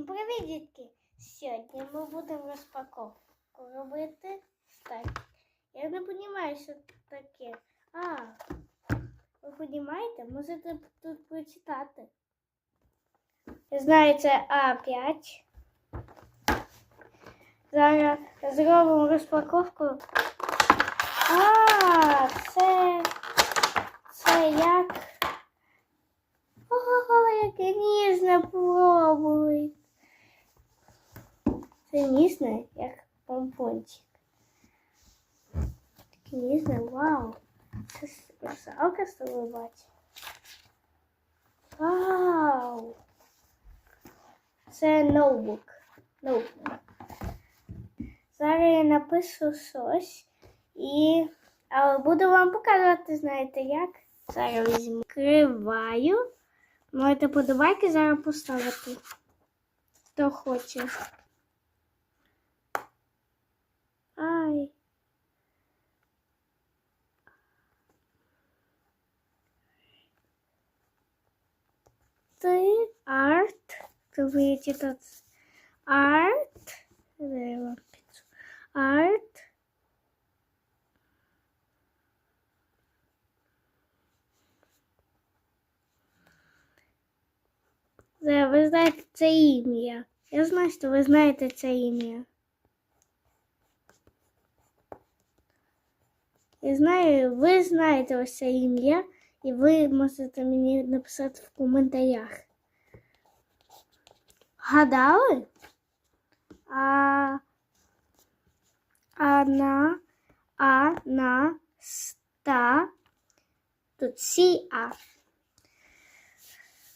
Всім привіт, дітки! Сьогодні ми будемо розпаковку робити. Так. Я не розумію, що це таке. А, ви розумієте? Можете тут прочитати. Я знаю, це А5. Зараз зробимо розпаковку. А, це, це як. О, яке ніжне пробуй. Ніжне, як помпончик. Таке ніжне, вау. Це русалка з тобою бачу. Вау. Це ноутбук. Ноутбук. Зараз я напишу щось і але буду вам показувати, знаєте як. Зараз візьму. Криваю. Можете подобайки зараз поставити. Хто хоче. Ти арт. Ти видите тут арт. Дай вам пиццу. Арт. Да, ви знаєте це ім'я. Я знаю, що ви знаєте це ім'я. Я знаю, ви знаєте ось це ім'я, і ви можете мені написати в коментарях. Гадали? А, Ана, а, на, ста, тут сі, а.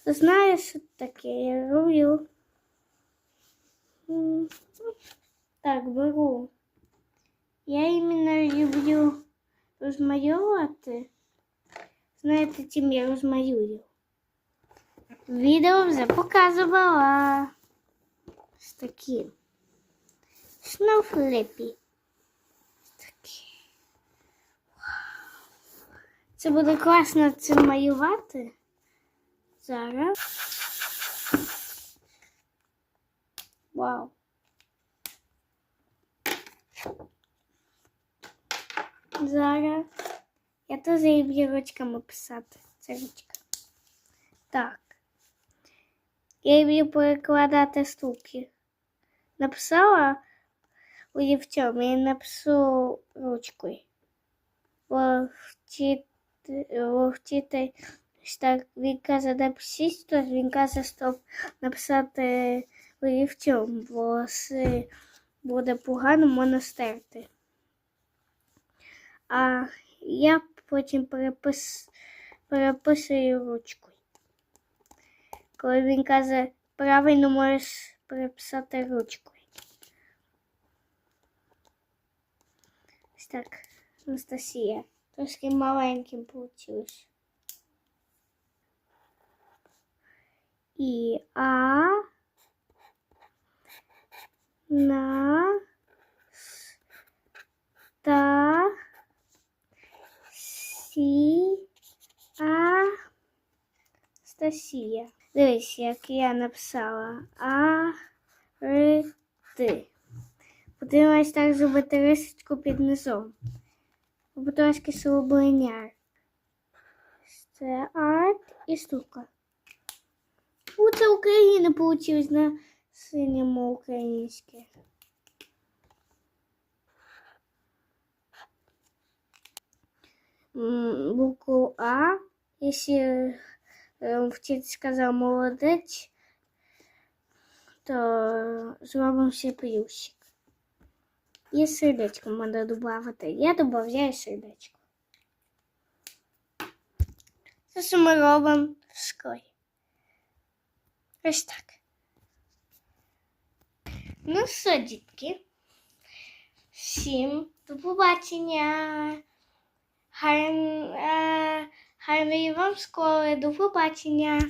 Знаєш, що таке я роблю? М, Так, беру. Я іменно люблю розмалювати. Знаєте, чим я розмалюю? Відео вже показувала. Ось такі. Сноуфлипі. Ось такі. Вау. Це буде класно це малювати. Зараз. Вау. Зараз. Я теж люблю ручками писати. Це ручка. Так. Я люблю перекладати штуки. Написала у дівчому, я напишу ручкою. Вчити, так він каже, напишіть, то він каже, щоб написати олівцем, бо буде погано можна стерти. А я потім перепис... переписую ручкою. Коли він каже, правильно можеш переписати ручкою. Ось так, Анастасія. Трошки маленьким вийшло. і а на Стасія. Дивись, як я написала А Р Т. Подивилась так зробити рисочку під низом. Або трошки слабиняр. Це арт і штука. У, це Україна получилось на синьому українське. М, Букву А, если э, вчитель сказал молодець, то зробимо ще плюсик. І сердечко можна додати. Я додаю сердечко. Це що ми робимо в школі. Ось так. Ну що, дітки? Всім до побачення. Гарн, е, гарної вам школи, до побачення.